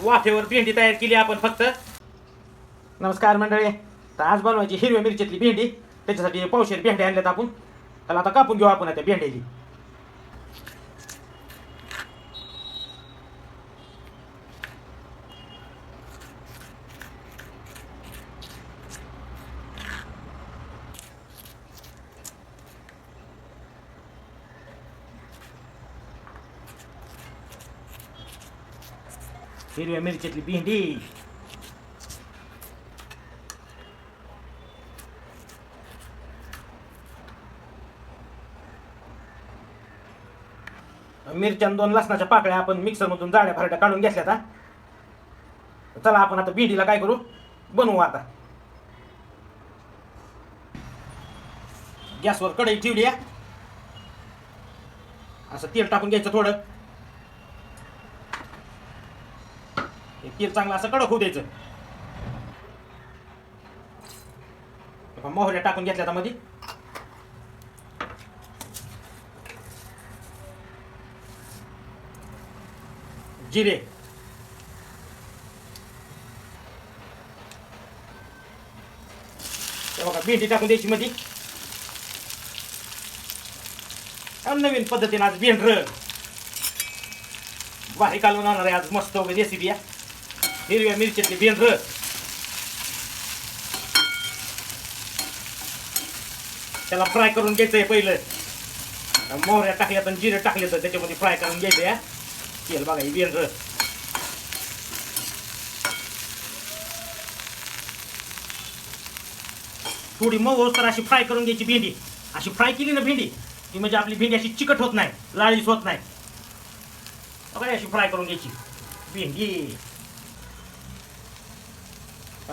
वाफेवर भेंडी तयार केली आपण फक्त. नमस्कार मंडळी. तर आज बनवायची हिरव्या मिरचीतली भेंडी. त्याच्यासाठी पावशेर भेंडी आणल्यात आपण. त्याला आता कापून घेऊ आपण त्या भेंड्याची हिरव्या मिरच्यातली भेंडी मिरच्या आणि दोन लसणाच्या पाकळ्या आपण मिक्सरमधून जाड्या फरट्या काढून घेतल्या आता चला आपण आता भेंडीला काय करू? बनवू आता. गॅसवर कढई ठेवली असं तेल टाकून घ्यायचं थोडं. हे तेल चांगलं असं कडक होऊ द्यायचं. मोहऱ्या टाकून घेतल्या आता मध्ये जिरे. बघा भेंडी टाकून द्यायची मध्ये नवीन पद्धतीने आज भेंडर. बाहेर कालवून आणणार आहे आज मस्त वगैरे रेसिपी आहे हिरव्या मिरच्यातली भेंडर त्याला फ्राय करून घ्यायचंय पहिलं मोहऱ्या टाकल्यात आणि जिरं टाकले तर त्याच्यामध्ये फ्राय करून घ्यायचं या तेल बघा ही भेंडर थोडी मऊ तर अशी फ्राय करून घ्यायची भेंडी अशी फ्राय केली ना भेंडी की म्हणजे आपली भेंडी अशी चिकट होत नाही लाळीच होत नाही बघा अशी फ्राय करून घ्यायची भेंडी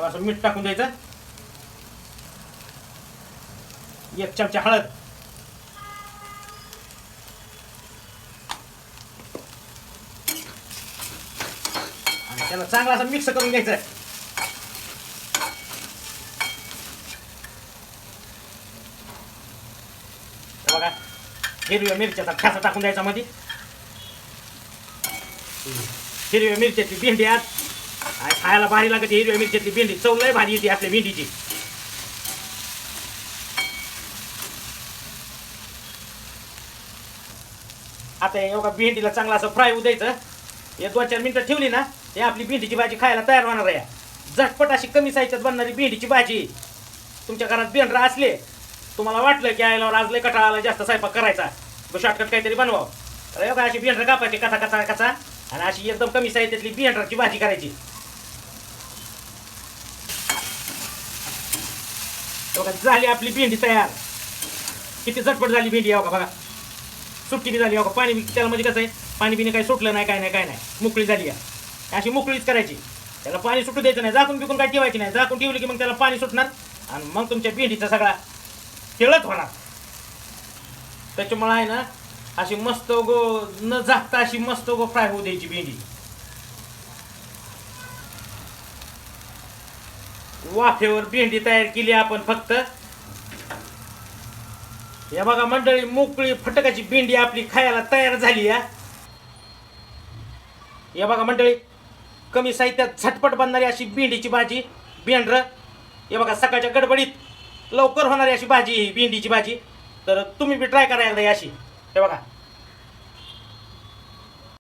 असं मीठ टाकून द्यायचं. एक चमचा हळद. आणि त्याला चांगला असं मिक्स करून घ्यायचं. बघा हिरव्या मिरच्याचा ठ्यासा टाकून द्यायचा मध्ये हिरव्या मिरच्याची भेंडी आज खायला भारी लागते हिरव्या मिरच्यातली भेंडी. चव लय भारी येते आपल्या भेंडीची. आता एवढा भेंडीला चांगलं असं फ्राय होऊ द्यायचं. हे दोन चार मिनिटं ठेवली ना ते आपली भेंडीची भाजी खायला तयार होणार आहे. झटपट अशी कमी साहित्यात बनणारी भेंडीची भाजी. तुमच्या घरात भेंडरा असले तुम्हाला वाटलं की आयला आज लय कटाळाला जास्त स्वयंपाक करायचा. शॉर्टकट काहीतरी बनवावं. तर हे अशी भेंडर कापायची कथा कथा कथा आणि अशी एकदम कमी साहित्यातली भेंडराची भाजी करायची. बघा झाली आपली भेंडी तयार. किती झटपट झाली भेंडी आहे बघा बघा. सुट्टी बी झाली बघा. पाणी बी त्याला म्हणजे कसं आहे पाणी बिणी काही सुटलं नाही काय नाही काय नाही. मोकळी झाली आहे. अशी मोकळीच करायची. त्याला पाणी सुटू द्यायचं नाही. झाकून बिकून काय ठेवायची नाही. झाकून ठेवली की मग त्याला पाणी सुटणार. आणि मग तुमच्या भेंडीचा सगळा खेळत होणार. त्याच्यामुळे आहे ना अशी मस्त गो न झाकता अशी मस्त गो फ्राय होऊ द्यायची भेंडी. वाफेवर भेंडी तयार केली आपण फक्त. या बघा मंडळी मोकळी फटकाची भेंडी आपली खायला तयार झाली या. या बघा मंडळी कमी साहित्यात झटपट बनणारी अशी भेंडीची भाजी भेंडरं. हे बघा सकाळच्या गडबडीत लवकर होणारी अशी भाजी ही भेंडीची भाजी. तर तुम्ही बी ट्राय करा एकदा अशी. हे बघा.